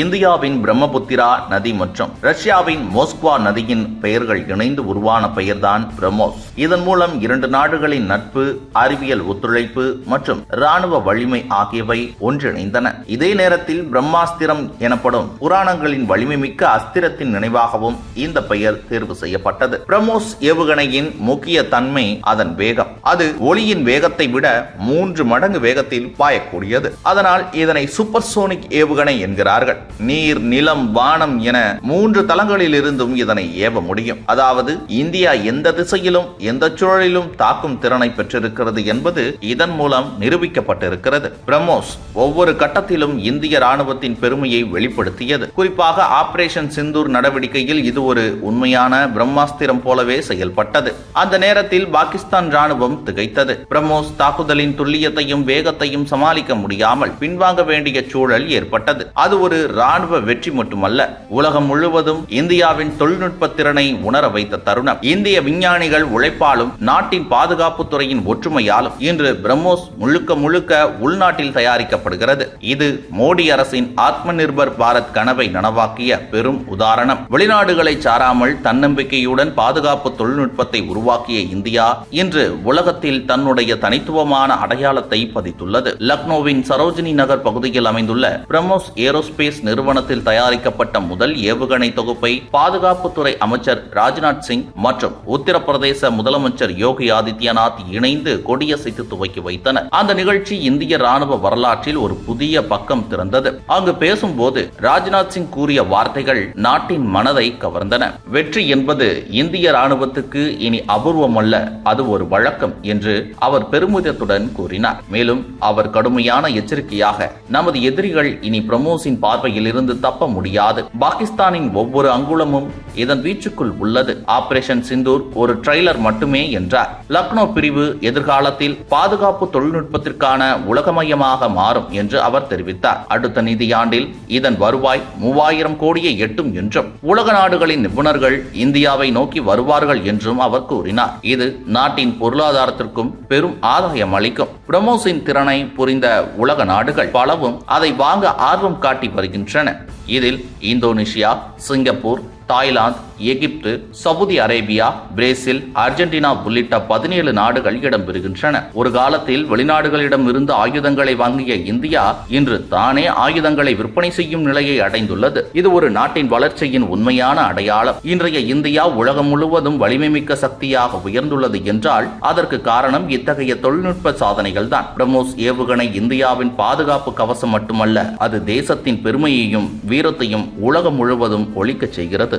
இந்தியாவின் பிரம்மபுத்திரா நதி மற்றும் ரஷ்யாவின் மோஸ்குவா நதியின் பெயர்கள் இணைந்து உருவான பெயர்தான் பிரம்மோஸ். இதன் மூலம் இரண்டு நாடுகளின் நட்பு அறிவியல் ஒத்துழைப்பு மற்றும் ராணுவ வலிமை ஆகியவை ஒன்றிணைந்தன. இதே நேரத்தில் பிரம்மாஸ்திரம் எனப்படும் புராணங்களின் வலிமை மிக்க அஸ்திரத்தின் நினைவாகவும் இந்த பெயர் தேர்வு செய்யப்பட்டது. பிரம்மோஸ் ஏவுகணையின் முக்கிய தன்மை அதன் வேகம். அது ஒளியின் வேகத்தை விட மூன்று மடங்கு வேகத்தில் பாயக்கூடியது. அதனால் இதனை சூப்பர்சோனிக் ஏவுகணை என்கிறார்கள். கொள்கிறார்கள் நீர் நிலம் வானம் என மூன்று தளங்களில் இருந்தும் இதனை ஏவ முடியும். அதாவது இந்தியா எந்த திசையிலும் எந்த சூழலிலும் தாக்கும் திறனை பெற்றிருக்கிறது என்பது இதன் மூலம் நிரூபிக்கப்பட்டிருக்கிறது. பிரம்மோஸ் ஒவ்வொரு கட்டத்திலும் இந்திய ராணுவத்தின் பெருமையை வெளிப்படுத்தியது. குறிப்பாக ஆபரேஷன் சிந்தூர் நடவடிக்கையில் இது ஒரு உண்மையான பிரம்மாஸ்திரம் போலவே செயல்பட்டது. அந்த நேரத்தில் பாகிஸ்தான் ராணுவம் திகைத்தது. பிரம்மோஸ் தாக்குதலின் துல்லியத்தையும் வேகத்தையும் சமாளிக்க முடியாமல் பின்வாங்க வேண்டிய சூழல் ஏற்பட்டது. அது ஒரு ராணுவ வெற்றி மட்டுமல்ல உலகம் முழுவதும் இந்தியாவின் தொழில்நுட்ப திறனை உணர வைத்த தருணம். இந்திய விஞ்ஞானிகள் உழைப்பாலும் நாட்டின் பாதுகாப்பு துறையின் ஒற்றுமையாலும் இன்று பிரம்மோஸ் முழுக்க முழுக்க உள்நாட்டில் தயாரிக்கப்படுகிறது. இது மோடி அரசின் ஆத்ம நிர்பர் பாரத் கனவை நனவாக்கிய பெரும் உதாரணம். வெளிநாடுகளை சாராமல் தன்னம்பிக்கையுடன் பாதுகாப்பு தொழில்நுட்பத்தை உருவாக்கிய இந்தியா இன்று உலகத்தில் தன்னுடைய தனித்துவமான அடையாளத்தை பதித்துள்ளது. லக்னோவின் சரோஜினி நகர் பகுதியில் அமைந்துள்ள பிரம்மோஸ் ஏரோஸ்பேஸ் நிறுவனத்தில் தயாரிக்கப்பட்ட முதல் ஏவுகணை தொகுப்பை பாதுகாப்புத்துறை அமைச்சர் ராஜ்நாத் சிங் மற்றும் உத்தரப்பிரதேச முதலமைச்சர் யோகி ஆதித்யநாத் இணைந்து கொடியசைத்து துவக்கி வைத்தனர். அந்த நிகழ்ச்சி இந்திய ராணுவ வரலாற்றில் ஒரு புதிய பக்கம் திறந்தது. அங்கு பேசும்போது ராஜ்நாத் சிங் கூறிய வார்த்தைகள் நாட்டின் மனதை கவர்ந்தன. வெற்றி என்பது இந்திய ராணுவத்துக்கு இனி அபூர்வமல்ல அது ஒரு வழக்கம் என்று அவர் பெருமிதத்துடன் கூறினார். மேலும் அவர் கடுமையான எச்சரிக்கையாக நமது எதிரிகள் இனி பிரமோஸின் பார்வை பார்வையில் இருந்து தப்ப முடியாது. பாகிஸ்தானின் ஒவ்வொரு அங்குலமும் இதன் வீச்சுக்குள் உள்ளது. ஆபரேஷன் சிந்தூர் ஒரு ட்ரெய்லர் மட்டுமே என்றார். லக்னோ பிரிவு எதிர்காலத்தில் பாதுகாப்பு தொழில்நுட்பத்திற்கான உலகமயமாக மாறும் என்று அவர் தெரிவித்தார். அடுத்த நிதியாண்டில் இதன் வருவாய் மூவாயிரம் கோடியை எட்டும் என்றும் உலக நாடுகளின் நிபுணர்கள் இந்தியாவை நோக்கி வருவார்கள் என்றும் அவர் கூறினார். இது நாட்டின் பொருளாதாரத்திற்கும் பெரும் ஆதாயம் அளிக்கும். பிரமோஸின் திறனை புரிந்த உலக நாடுகள் பலவும் அதை வாங்க ஆர்வம் காட்டி வருகின்றன. இதில் Indonesia Singapore Thailand Egypt Saudi Arabia Brazil Argentina உள்ளிட்ட பதினேழு நாடுகள் இடம்பெறுகின்றன ஒரு காலத்தில் வெளிநாடுகளிடம் இருந்து ஆயுதங்களை வாங்கிய இந்தியா இன்று தானே ஆயுதங்களை விற்பனை செய்யும் நிலையை அடைந்துள்ளது. இது ஒரு நாட்டின் வளர்ச்சியின் உண்மையான அடையாளம். இன்றைய இந்தியா உலகம் முழுவதும் வலிமைமிக்க சக்தியாக உயர்ந்துள்ளது என்றால் அதற்கு காரணம் இத்தகைய தொழில்நுட்ப சாதனைகள் தான் பிரம்மோஸ் ஏவுகணை இந்தியாவின் பாதுகாப்பு கவசம் மட்டுமல்ல அது தேசத்தின் பெருமையையும் வீரத்தையும் உலகம் முழுவதும் ஒழிக்கச் செய்கிறது.